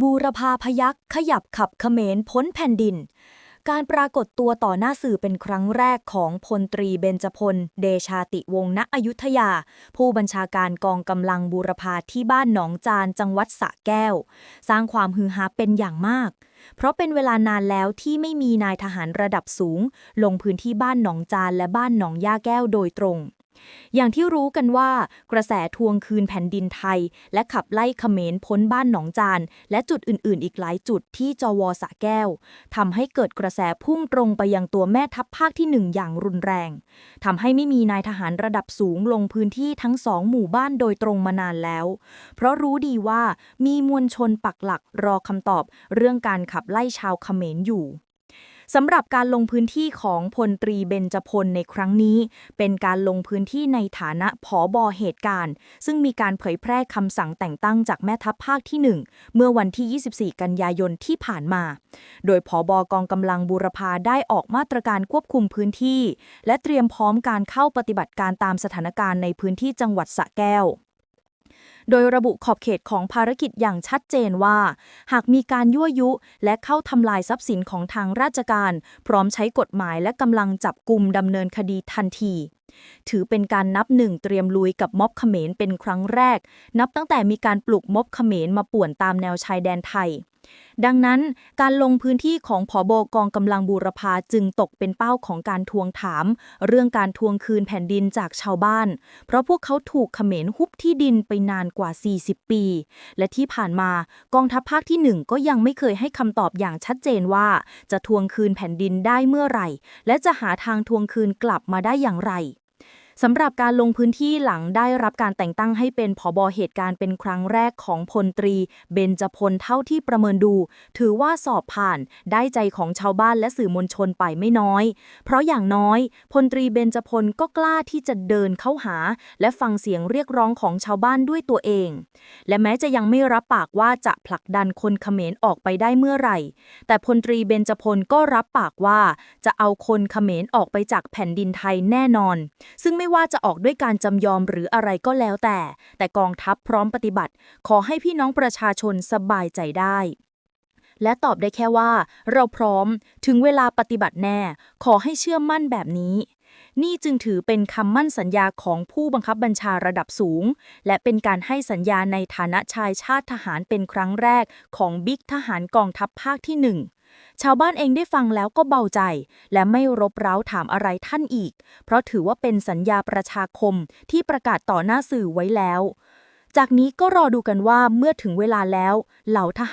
บูรพาพยักขยับขับเขมรพ้นแผ่นดิน การปรากฏตัวต่อหน้าสื่อเป็นครั้งแรกของพลตรีเบญจพล เดชาติวงศ์ณอยุธยา ผู้บัญชาการกองกำลังบูรพาที่บ้านหนองจานจังหวัดสระแก้ว สร้างความฮือฮาเป็นอย่างมาก เพราะเป็นเวลานานแล้วที่ไม่มีนายทหารระดับสูง ลงพื้นที่บ้านหนองจานและบ้านหนองย่าแก้วโดยตรง อย่างที่รู้กันว่ากระแสทวงคืนแผ่นดินไทย และขับไล่เขมรพ้นบ้านหนองจาน และจุดอื่นๆ อีกหลายจุดที่จวสะแก้วทำให้เกิดกระแสพุ่งตรงไปยังตัวแม่ทัพภาคที่หนึ่งอย่างรุนแรงทำให้ไม่มีนายทหารระดับสูงลงพื้นที่ทั้งสองหมู่บ้านโดยตรงมานานแล้ว เพราะรู้ดีว่ามีมวลชนปักหลักรอคำตอบ เรื่องการขับไล่ชาวเขมรอยู่ สำหรับการลงพื้นที่ของพลตรีเบญจพลในครั้งนี้ เป็นการลงพื้นที่ในฐานะผอบอเหตุการณ์ ซึ่งมีการเผยแพร่คำสั่งแต่งตั้งจากแม่ทัพภาคที่ 1 เมื่อวันที่ 24 กันยายนที่ผ่านมา โดยผอบอกองกำลังบูรพาได้ออกมาตรการควบคุมพื้นที่ และเตรียมพร้อมการเข้าปฏิบัติการตามสถานการณ์ในพื้นที่จังหวัดสระแก้ว โดยระบุขอบเขตของภารกิจอย่างชัดเจนว่า หากมีการยั่วยุ และเข้าทำลายทรัพย์สินของทางราชการ พร้อมใช้กฎหมายและกำลังจับกลุ่มดำเนินคดีทันทีถือเป็นการนับหนึ่งเตรียมลุยกับม็อบเขมรเป็นครั้งแรก นับตั้งแต่มีการปลุกม็อบเขมรมาป่วนตามแนวชายแดนไทย ดังนั้นการลงพื้นที่ของผอบกองกำลังบูรพาจึงตกเป็นเป้าของการทวงถาม เรื่องการทวงคืนแผ่นดินจากชาวบ้าน เพราะพวกเขาถูกเขมรฮุบที่ดินไปนานกว่า 40 ปี และที่ผ่านมากองทัพภาคที่หนึ่งก็ยังไม่เคยให้คำตอบอย่างชัดเจนว่า จะทวงคืนแผ่นดินได้เมื่อไหร่ และจะหาทางทวงคืนกลับมาได้อย่างไร สำหรับการลงพื้นที่หลังได้รับการแต่งตั้งให้เป็นผอบอเหตุการณ์เป็นครั้งแรกของพลตรี เบญจพลเท่าที่ประเมินดู ถือว่าสอบผ่านได้ใจของชาวบ้านและสื่อมวลชนไปไม่น้อย เพราะอย่างน้อย พลตรีเบญจพลก็กล้าที่จะเดินเข้าหา และฟังเสียงเรียกร้องของชาวบ้านด้วยตัวเอง และแม้จะยังไม่รับปากว่าจะผลักดันคนเขมรออกไปได้เมื่อไหร่ แต่พลตรีเบญจพลก็รับปากว่า จะเอาคนเขมรออกไปจากแผ่นดินไทยแน่นอน ซึ่งไม่ว่าจะออกด้วยการจำยอมหรืออะไรก็แล้วแต่ แต่กองทัพพร้อมปฏิบัติ ขอให้พี่น้องประชาชนสบายใจได้ และตอบได้แค่ว่า เราพร้อมถึงเวลาปฏิบัติแน่ ขอให้เชื่อมั่นแบบนี้ นี่จึงถือเป็นคำมั่นสัญญาของผู้บังคับบัญชาระดับสูง และเป็นการให้สัญญาในฐานะชายชาติทหารเป็นครั้งแรกของบิ๊กทหารกองทัพภาคที่หนึ่ง ชาวบ้านเองได้ฟังแล้วก็เบาใจ และไม่รบเร้าถามอะไรท่านอีก เพราะถือว่าเป็นสัญญาประชาคมที่ประกาศต่อหน้าสื่อไว้แล้ว จากนี้ก็รอดูกันว่าเมื่อถึงเวลาแล้วเหล่าทหาร